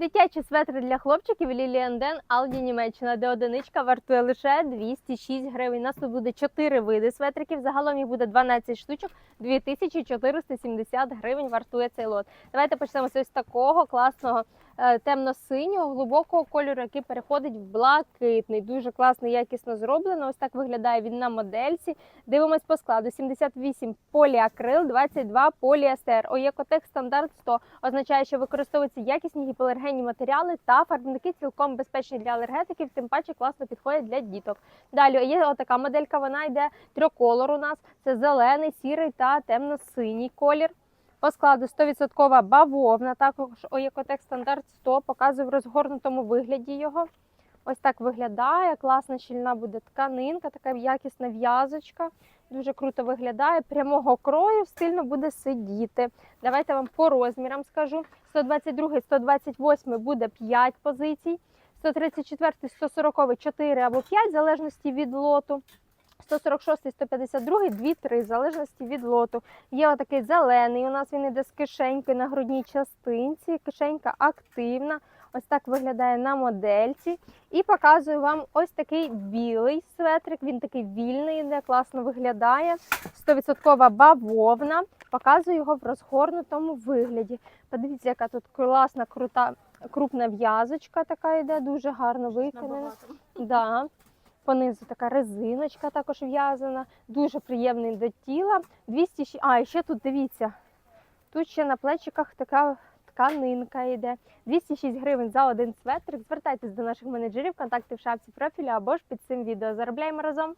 Дитячі светри для хлопчиків Lilian Алді Німеччина, де одиничка вартує лише 206 гривень. У нас тут буде 4 види светриків. Загалом їх буде 12 штучок, 2470 гривень вартує цей лот. Давайте почнемо з ось такого класного темно-синього глибокого кольору, який переходить в блакитний. Дуже класно, якісно зроблено. Ось так виглядає він на модельці. Дивимось по складу: 78 поліакрил, 22 поліестер. Оєкотек стандарт 100 означає, що використовуються якісні гіпоалергенні матеріали та фарбники цілком безпечні для алергетиків, тим паче класно підходять для діток. Далі є отака моделька, вона йде трьохколор у нас. Це зелений, сірий та темно-синій колір. По складу 100% бавовна, також Оєкотек стандарт 100, показую в розгорнутому вигляді його. Ось так виглядає, класна щільна буде тканинка, така якісна в'язочка. Дуже круто виглядає. Прямого крою стильно буде сидіти. Давайте вам по розмірам скажу. 122, 128 буде 5 позицій. 134, 140 4 або 5, в залежності від лоту. 146, 152, 2-3, в залежності від лоту. Є отакий зелений. У нас він іде з кишенькою на грудній частинці. Кишенька активна. Ось так виглядає на модельці. І показую вам ось такий білий светрик. Він такий вільний, іде, класно виглядає. 100% бавовна. Показую його в розгорнутому вигляді. Подивіться, яка тут класна, крута, крупна в'язочка така йде, дуже гарно виконана. Да. Понизу така резиночка також в'язана, дуже приємний до тіла. 200... А, і ще тут дивіться, тут ще на плечиках така тканинка йде. 206 гривень за один светрик. Звертайтесь до наших менеджерів, контакти в шапці профілю або ж під цим відео. Заробляємо разом.